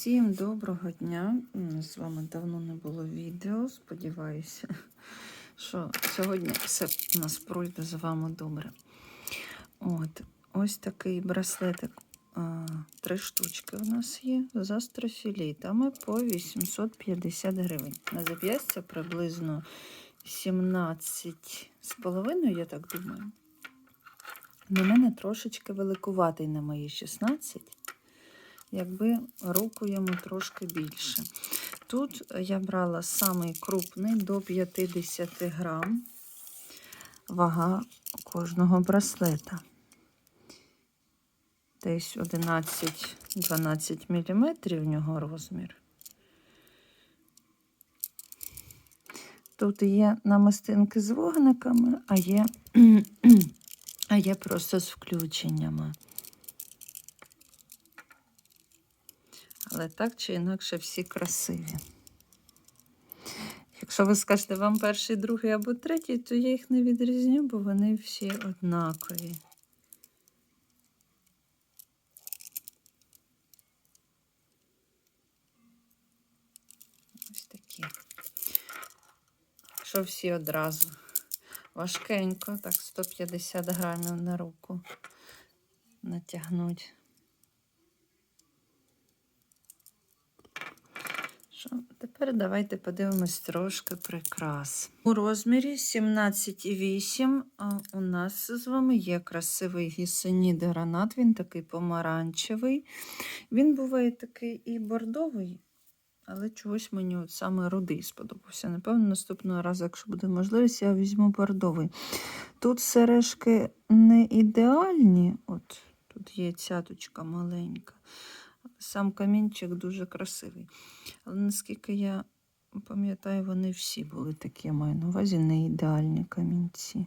Всім доброго дня. З вами давно не було відео. Сподіваюся, що сьогодні все у нас пройде з вами добре. От, ось такий браслетик. Три штучки у нас є з астрофілітами по 850 гривень. На зап'ястя приблизно 17 з половиною, я так думаю. На мене трошечки великуватий на мої 16 якби руку йому трошки більше. Тут я брала самий крупний до 50 грам вага кожного браслета. Десь 11-12 мм в нього розмір. Тут є намистинки з вогниками, а є, а є просто з включеннями. Але так чи інакше всі красиві. Якщо ви скажете вам перший, другий або третій, то я їх не відрізню, бо вони всі однакові. Ось такі. Що всі одразу. Важкенько, так 150 грамів на руку натягнуть. Що? Тепер давайте подивимось трошки прикрас. У розмірі 17,8 у нас з вами є красивий гісенід гранат, він такий помаранчевий. Він буває такий і бордовий, але чогось мені от саме рудий сподобався. Напевно, наступного разу, якщо буде можливість, я візьму бордовий. Тут сережки не ідеальні, от тут є цяточка маленька. Сам камінчик дуже красивий. Але наскільки я пам'ятаю, вони всі були такі, я маю на увазі, не ідеальні камінці.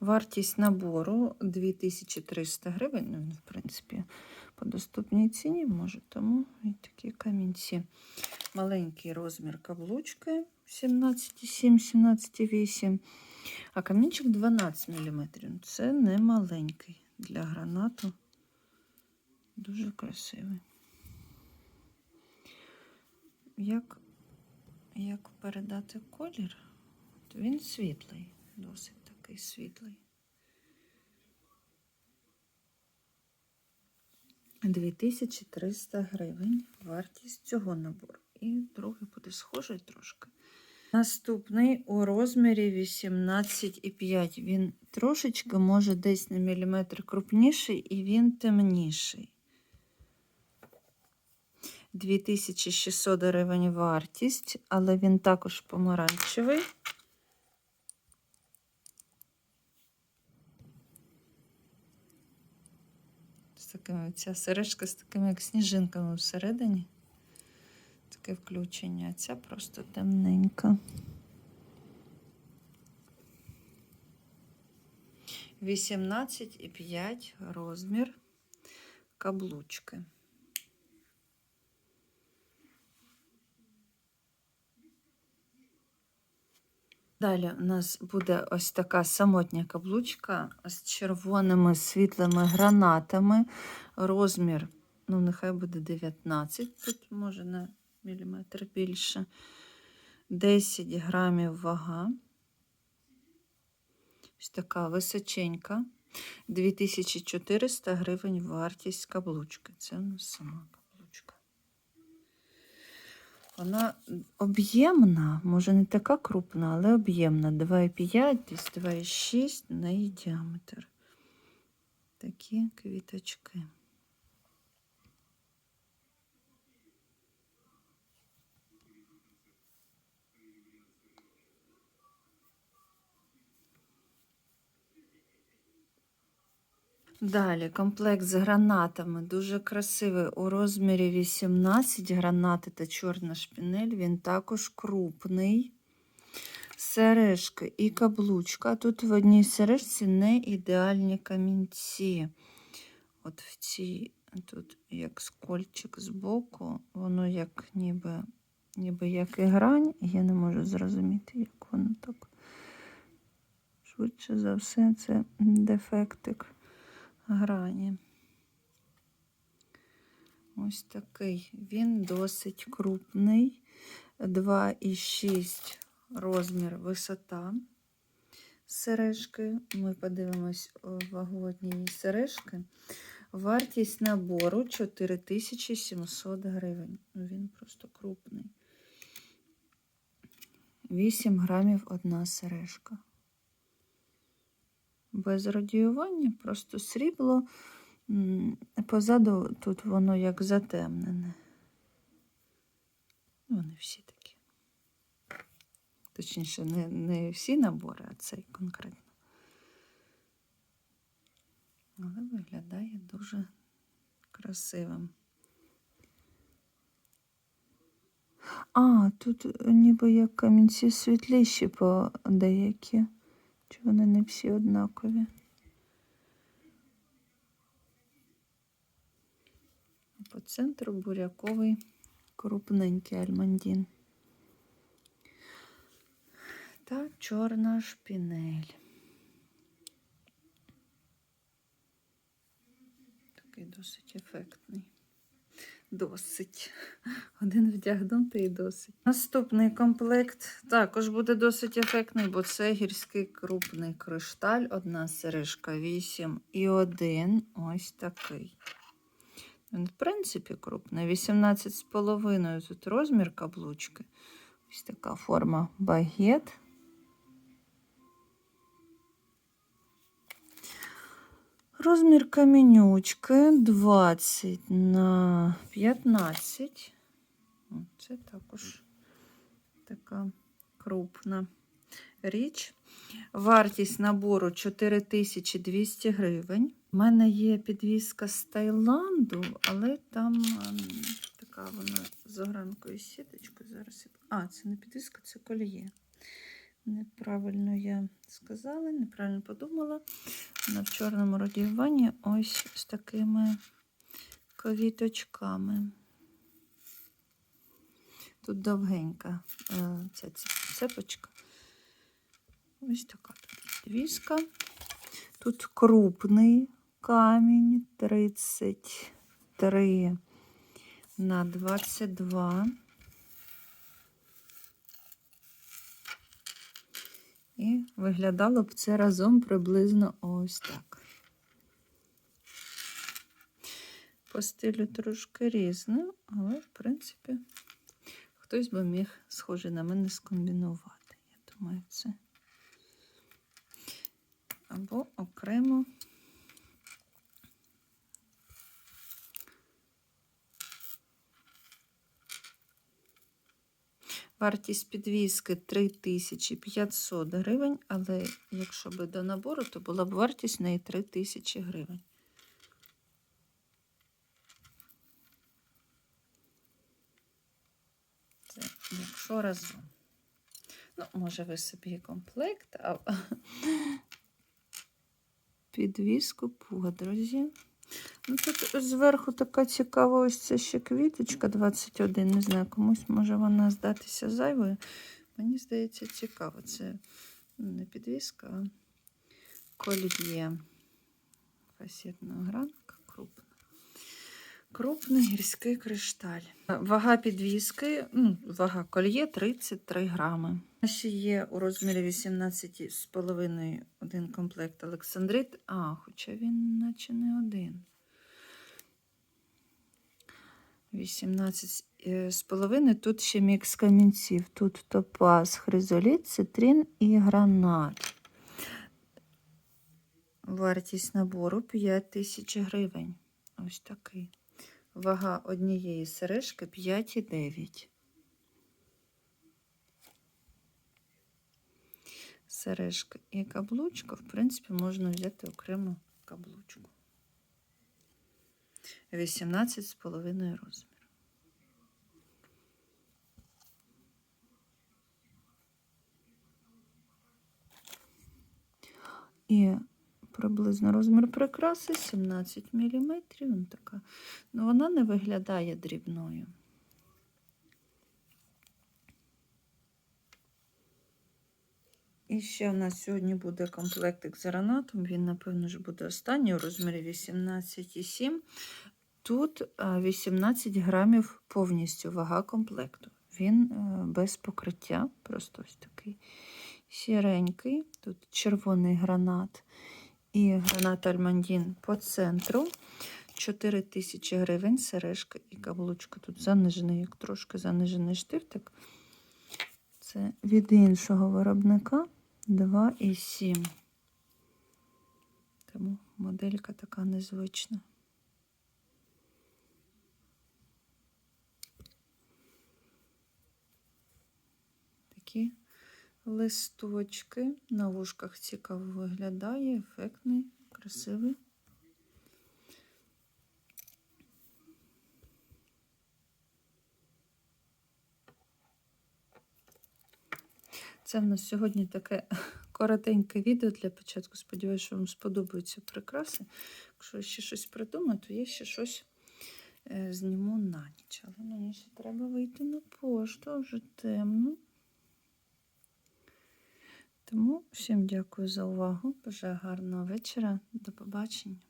Вартість набору 2300 гривень. Ну, в принципі, по доступній ціні може, тому і такі камінці. Маленький розмір каблучки 17,7, 17,8, а камінчик 12 мм. Це не маленький для гранату. Дуже красивий. Як, як передати колір? От Він світлий, досить такий світлий. 2300 гривень вартість цього набору. І другий буде схожий трошки. Наступний у розмірі 18,5. Він трошечки може десь на міліметр крупніший і він темніший. 2600 гривень вартість, але він також помаранчевий. З такими, ця сережка з такими, як сніжинками всередині. Таке включення, ця просто темненька. 18,5 розмір каблучки. Далі у нас буде ось така самотня каблучка з червоними світлими гранатами. Розмір, ну, нехай буде 19, тут може на міліметр більше. 10 грамів вага. Ось така височенька. 2400 гривень вартість каблучки. Це у нас каблучка. Вона об'ємна, може не така крупна, але об'ємна. 2,5, десь 2,6 на її діаметр. Такі квіточки. Далі комплект з гранатами. Дуже красивий. У розмірі 18 гранати та чорна шпінель. Він також крупний. Сережки і каблучка. Тут в одній сережці не ідеальні камінці. От в цій, тут як скольчик збоку, воно як ніби, ніби як і грань. Я не можу зрозуміти, як воно так. Швидше за все, це дефектик грані. Ось такий. Він досить крупний. 2,6 розмір висота сережки. Ми подивимось вагу однієї сережки. Вартість набору 4700 гривень. Ну, Він просто крупний. 8 грамів одна сережка. Без радіювання, просто срібло. Позаду тут воно як затемнене. Ну, Вони всі такі. Точніше, не, не всі набори, а цей конкретно. Але виглядає дуже красивим. А, тут ніби як камінці світліші по деякі. Чи вони не всі однакові? По центру буряковий крупненький альмандін. Та чорна шпінель. Такий досить ефектний. Досить. Один вдягнути і досить. Наступний комплект також буде досить ефектний, бо це гірський крупний кришталь. Одна сережка 8 і один ось такий. Він, в принципі, крупний. 18,5 тут розмір каблучки. Ось така форма багет. Розмір камінючки 20 на 15. Це також така крупна річ. Вартість набору 4200 гривень. У мене є підвіска з Таїланду, але там ем, така вона з огранкою сіточкою. Зараз. А, це не підвіска, це коліє. Неправильно я сказала, неправильно подумала. В чорному радіюванні ось з такими ковіточками. Тут довгенька е, ця цепочка. Ось така тут. Тут крупний камінь 33 на 22. І виглядало б це разом приблизно ось так. По стилю трошки різне, але, в принципі, хтось би міг схоже, на мене скомбінувати. Я думаю, це. Або окремо. Вартість підвіски 3500 гривень, але якщо би до набору, то була б вартість неї 3000 гривень. Це якщо разом. Ну, може, ви собі комплект, а підвіску подрузі. Ну, тут зверху така цікава, ось це ще квіточка 21. Не знаю, комусь може вона здатися зайвою. Мені здається, цікаво. Це не підвіска, а коліє. Фасетна гранка крупна. Крупний гірський кришталь. Вага підвіски, ну, вага кольє 33 грами. Ще є у розмірі 18,5 один комплект Олександрит. А, хоча він наче не один. 18,5. Тут ще мікс камінців. Тут топаз, хризоліт, цитрин і гранат. Вартість набору 5 тисяч гривень. Ось такий. Вага однієї сережки 5,9. Сережка і каблучка, в принципі, можна взяти окремо каблучку. 18,5 розмір. І приблизно розмір прикраси 17 мм. Така. Ну, вона не виглядає дрібною. І ще в нас сьогодні буде комплектик з гранатом. Він, напевно, ж буде останній у розмірі 18,7. Тут е, 18 грамів повністю вага комплекту. Він е, без покриття, просто ось такий сіренький. Тут червоний гранат і гранат Альмандін по центру. 4 тисячі гривень, сережка і каблучка. Тут занижений, як трошки занижений штифтик. Це від іншого виробника 2,7. Тому моделька така незвична. Такі листочки на вушках цікаво виглядає, ефектний, красивий. Це в нас сьогодні таке коротеньке відео для початку. Сподіваюся, що вам сподобаються прикраси. Якщо ще щось придумаю, то я ще щось е, зніму на ніч. Але мені ще треба вийти на пошту, вже темно. Тому всім дякую за увагу. Бажаю гарного вечора. До побачення.